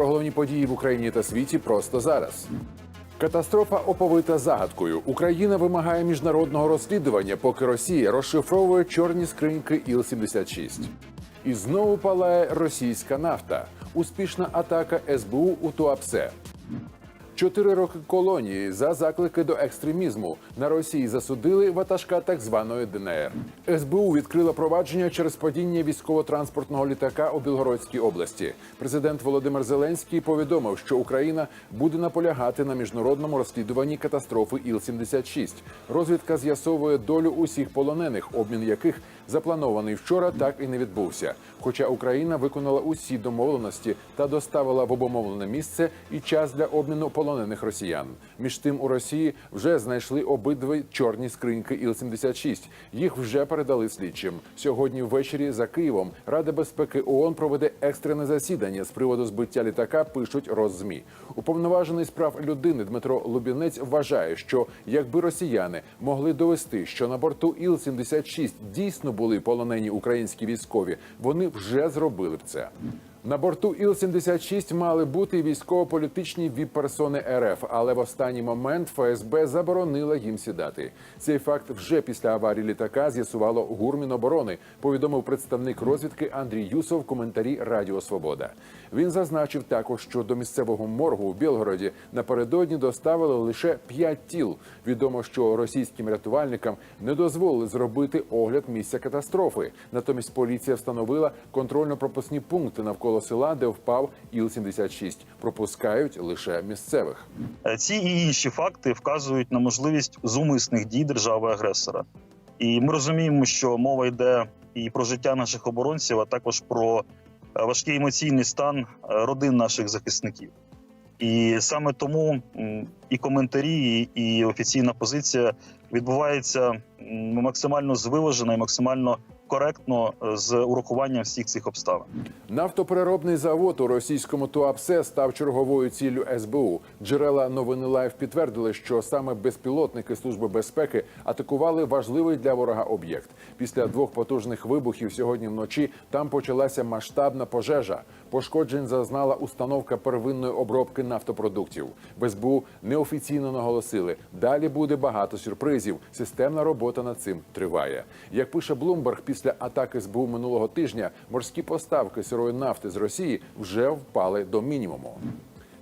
Про головні події в Україні та світі просто зараз. Катастрофа оповита загадкою. Україна вимагає міжнародного розслідування, поки Росія розшифровує чорні скриньки Іл-76. І знову палає російська нафта. Успішна атака СБУ у Туапсе. Чотири роки колонії за заклики до екстремізму на Росії засудили ватажка так званої ДНР. СБУ відкрила провадження через падіння військово-транспортного літака у Білгородській області. Президент Володимир Зеленський повідомив, що Україна буде наполягати на міжнародному розслідуванні катастрофи Іл-76. Розвідка з'ясовує долю усіх полонених, обмін яких запланований вчора, так і не відбувся. Хоча Україна виконала усі домовленості та доставила в обумовлене місце і час для обміну полонених росіян. Між тим у Росії вже знайшли обидві чорні скриньки Іл-76. Їх вже передали слідчим. Сьогодні ввечері за Києвом Рада безпеки ООН проведе екстрене засідання з приводу збиття літака. Пишуть Роззмі. Уповноважений з прав людини Дмитро Лубінець вважає, що якби росіяни могли довести, що на борту Іл-76 дійсно були полонені українські військові, вони вже зробили б це. На борту Іл-76 мали бути військово-політичні віп-персони РФ, але в останній момент ФСБ заборонила їм сідати. Цей факт вже після аварії літака з'ясувало гурміноборони. Повідомив представник розвідки Андрій Юсов в коментарі Радіо Свобода. Він зазначив також, що до місцевого моргу у Білгороді напередодні доставили лише п'ять тіл. Відомо, що російським рятувальникам не дозволили зробити огляд місця катастрофи. Натомість поліція встановила контрольно-пропускні пункти навколо села, де впав Іл-76. Пропускають лише місцевих. Е, Ці і інші факти вказують на можливість зумисних дій держави-агресора. І ми розуміємо, що мова йде і про життя наших оборонців, а також про е, важкий емоційний стан е, родин наших захисників. І саме тому і коментарі, і офіційна позиція відбувається максимально звиважено і максимально коректно е, з урахуванням всіх цих обставин. Нафтопереробний завод у російському Туапсе став черговою ціллю СБУ. Джерела новини Лайв підтвердили, що саме безпілотники Служби безпеки атакували важливий для ворога об'єкт. Після двох потужних вибухів сьогодні вночі там почалася масштабна пожежа. Пошкоджень зазнала установка первинної обробки нафтопродуктів. В СБУ неофіційно наголосили, далі буде багато сюрпризів. Системна робота над цим триває. Як пише Блумберг, після атаки СБУ минулого тижня морські поставки сирої нафти з Росії вже впали до мінімуму.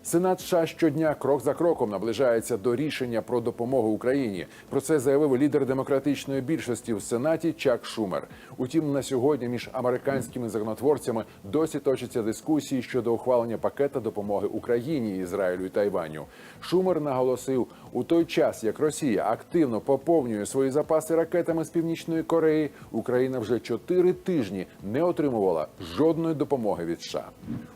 Сенат США щодня крок за кроком наближається до рішення про допомогу Україні. Про це заявив лідер демократичної більшості в Сенаті Чак Шумер. Утім, на сьогодні між американськими законотворцями досі точаться дискусії щодо ухвалення пакета допомоги Україні, Ізраїлю і Тайваню. Шумер наголосив, у той час як Росія активно поповнює свої запаси ракетами з північної Кореї, Україна вже чотири тижні не отримувала жодної допомоги від США.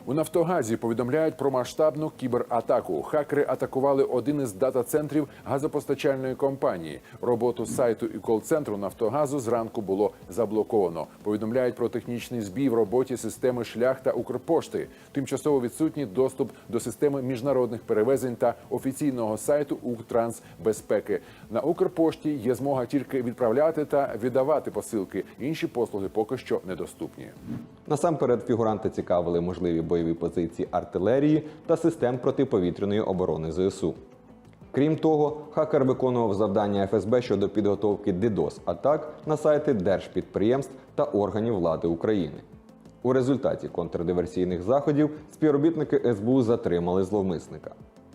У Нафтогазі повідомляють про масштабну кібератаку. Хакери атакували один із дата-центрів газопостачальної компанії. Роботу сайту і кол-центру Нафтогазу зранку було заблоковано. Повідомляють про технічний збій в роботі системи шлях та Укрпошти. Тимчасово відсутній доступ до системи міжнародних перевезень та офіційного сайту Укртрансбезпеки. На Укрпошті є змога тільки відправляти та віддавати посилки. Інші послуги поки що недоступні. Насамперед фігуранти цікавили можливі бойові позиції артилерії та систем протиповітряної оборони ЗСУ. Крім того, хакер виконував завдання ФСБ щодо підготовки DDoS атак на сайти держпідприємств та органів влади України. У результаті контрдиверсійних заходів співробітники СБУ затримали зловмисника.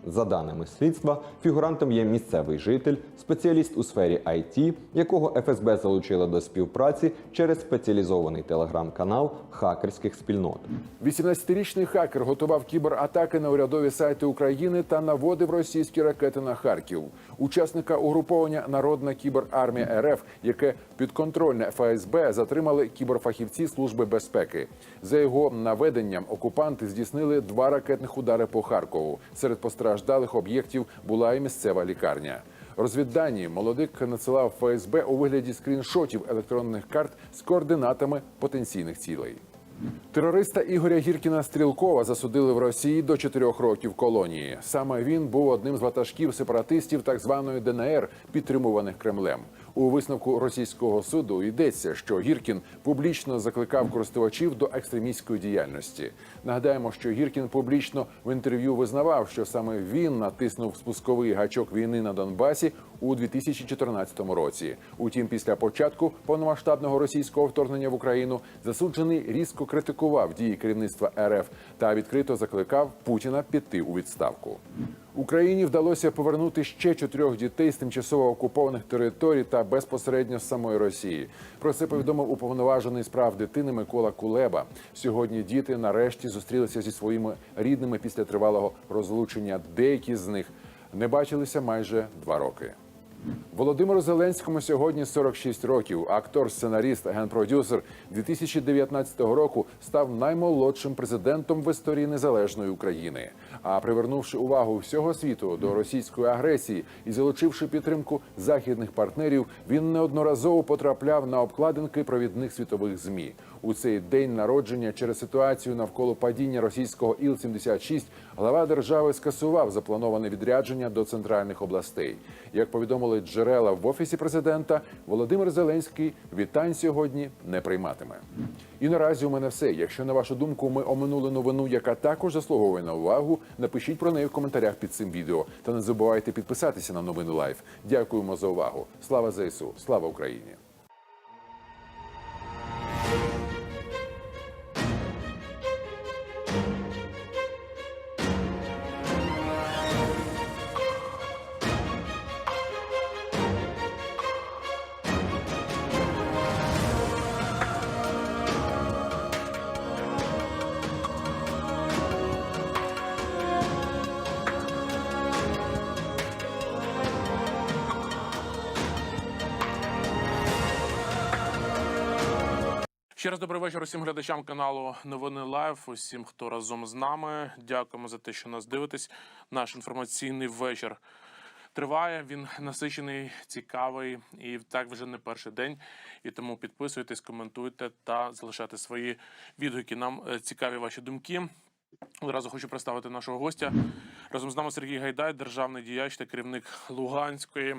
За даними слідства, фігурантом є місцевий житель, спеціаліст у сфері IT, якого ФСБ залучила до співпраці через спеціалізований телеграм-канал хакерських спільнот. 18-річний хакер готував кібератаки на урядові сайти України та наводив російські ракети на Харків. Учасника угруповання Народна кіберармія РФ, яке підконтрольне ФСБ, затримали кіберфахівці Служби безпеки. За його наведенням окупанти здійснили два ракетних удари по Харкову. Серед постраждалих об'єктів була і місцева лікарня. Розвіддані молодик надсилав ФСБ у вигляді скріншотів електронних карт з координатами потенційних цілей. Терориста Ігоря Гіркіна Стрілкова засудили в Росії до чотирьох років колонії. Саме він був одним з ватажків сепаратистів так званої ДНР, підтримуваних Кремлем. У висновку російського суду йдеться, що Гіркін публічно закликав користувачів до екстремістської діяльності. Нагадаємо, що Гіркін публічно в інтерв'ю визнавав, що саме він натиснув спусковий гачок війни на Донбасі у 2014 році. Утім, після початку повномасштабного російського вторгнення в Україну засуджений різко критикував дії керівництва РФ та відкрито закликав Путіна піти у відставку. Україні вдалося повернути ще чотирьох дітей з тимчасово окупованих територій та безпосередньо з самої Росії. Про це повідомив уповноважений справ дитини Микола Кулеба. Сьогодні діти нарешті зустрілися зі своїми рідними після тривалого розлучення. Деякі з них не бачилися майже два роки. Володимиру Зеленському сьогодні 46 років. Актор, сценаріст, генпродюсер 2019 року став наймолодшим президентом в історії незалежної України. А привернувши увагу всього світу до російської агресії і залучивши підтримку західних партнерів, він неодноразово потрапляв на обкладинки провідних світових змі. У цей день народження через ситуацію навколо падіння російського Іл-76 глава держави скасував заплановане відрядження до центральних областей. Як повідомили джерела в офісі президента, Володимир Зеленський вітань сьогодні не прийматиме. І наразі у мене все. Якщо на вашу думку ми оминули новину, яка також заслуговує на увагу, напишіть про неї в коментарях під цим відео. Та не забувайте підписатися на новини Лайф. Дякуємо за увагу. Слава ЗСУ! Слава Україні! Ще раз добрий вечір усім глядачам каналу Новини Лайв. Усім, хто разом з нами. Дякуємо за те, що нас дивитесь. Наш інформаційний вечір триває. Він насичений, цікавий і так вже не перший день. І тому підписуйтесь, коментуйте та залишайте свої відгуки. Нам е, цікаві ваші думки. Одразу хочу представити нашого гостя. Разом з нами Сергій Гайдай, державний діяч та керівник Луганської